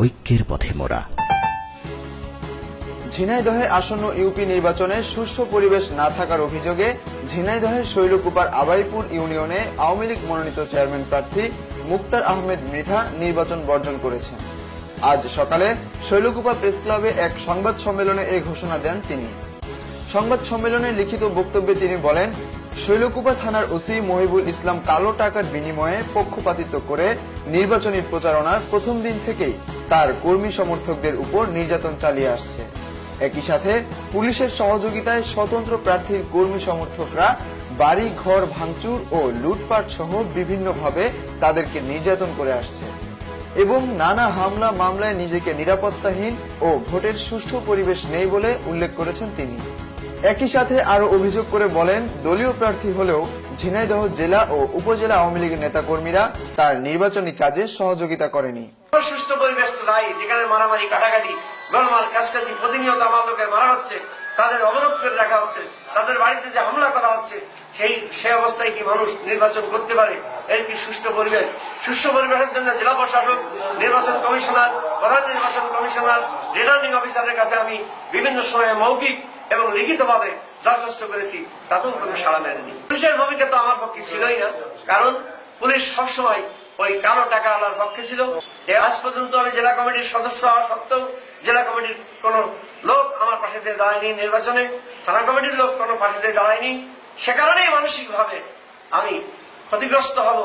ঐক্যের পথে মোরা ঝিনাইদহে আসন্ন ইউপি নির্বাচনে সুষ্ঠু পরিবেশ না থাকার অভিযোগে ঝিনাইদহের শৈলকুপার আবাইপুর ইউনিয়নে আওয়ামী লীগ মনোনীত চেয়ারম্যান প্রার্থী মুক্তার আহমেদ মৃধা নির্বাচন বর্জন করেছেন। আজ সকালে শৈলকুপা প্রেস ক্লাবে এক সংবাদ সম্মেলনে এই ঘোষণা দেন তিনি। সংবাদ সম্মেলনে লিখিত বক্তব্যে তিনি বলেন শৈলকুপা থানার ওসি মহিবুল ইসলাম কালো টাকার বিনিময়ে পক্ষপাতিত্ব করে নির্বাচনী প্রচারণার প্রথম দিন থেকেই তার কর্মী সমর্থকদের উপর নির্যাতন চালিয়ে আসছে। একই সাথে পুলিশের সহযোগিতায় স্বতন্ত্র প্রার্থীর কর্মী সমর্থকরা বাড়ি, ঘর, ভাঙচুর ও লুটপাট সহ বিভিন্নভাবে তাদেরকে নির্যাতন করে আসছে এবং নানা হামলা, মামলায় নিজেকে নিরাপত্তাহীন ও ভোটের সুষ্ঠু পরিবেশ নেই বলে উল্লেখ করেছেন তিনি। একই সাথে আরও অভিযোগ করে বলেন, দলীয় প্রার্থী হলেও ঝিনাইদহ জেলা ও উপজেলা আওয়ামী লীগের নেতাকর্মীরা তার নির্বাচনী কাজে সহযোগিতা করেনি। সুষ্ঠু পরিবেশ নাই, যেখানে মারামারি, কাটাকাটি গোলমাল প্রতিনিয়ত মারা হচ্ছে, তাদের অবরোধ করে রাখা হচ্ছে, তাদের বাড়িতে যে হামলা করা হচ্ছে, সেই সেই অবস্থায় কি মানুষ নির্বাচন করতে পারে? এর কি পরিবেশ? পরিবেশের জন্য জেলা প্রশাসক, নির্বাচন কমিশনার, প্রধান নির্বাচন কমিশনার, রিটার্নিং অফিসারের কাছে আমি বিভিন্ন সময়ে মৌখিক এবং লিখিতভাবে দরখাস্ত করেছি, তাতেও কোনো সাড়া মেলেনি পুলিশের ভূমিকা তো আমার পক্ষে ছিলই না, কারণ পুলিশ সবসময় ওই কালো টাকা আলার পক্ষে ছিল। আজ পর্যন্ত আমি জেলা কমিটির সদস্য হওয়া সত্ত্বেও জেলা কমিটির কোন লোক আমার পাশে দিয়ে দাঁড়ায়নি নির্বাচনে, থানা কমিটির লোক কোনো পাশে দিয়ে দাঁড়ায়নি। সে কারণেই মানসিক ভাবে আমি ক্ষতিগ্রস্ত হব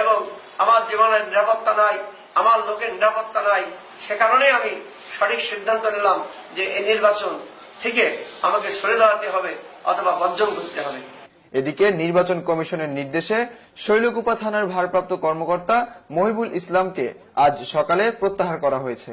এবং আমার জীবনের নিরাপত্তা নাই, আমার লোকের নিরাপত্তা নাই। সে কারণেই আমি সঠিক সিদ্ধান্ত নিলাম যে এই নির্বাচন থেকে আমাকে সরে দাঁড়াতে হবে অথবা বর্জন করতে হবে। এদিকে নির্বাচন কমিশনের নির্দেশে শৈলকুপা থানার ভারপ্রাপ্ত কর্মকর্তা মহিবুল ইসলামকে আজ সকালে প্রত্যাহার করা হয়েছে।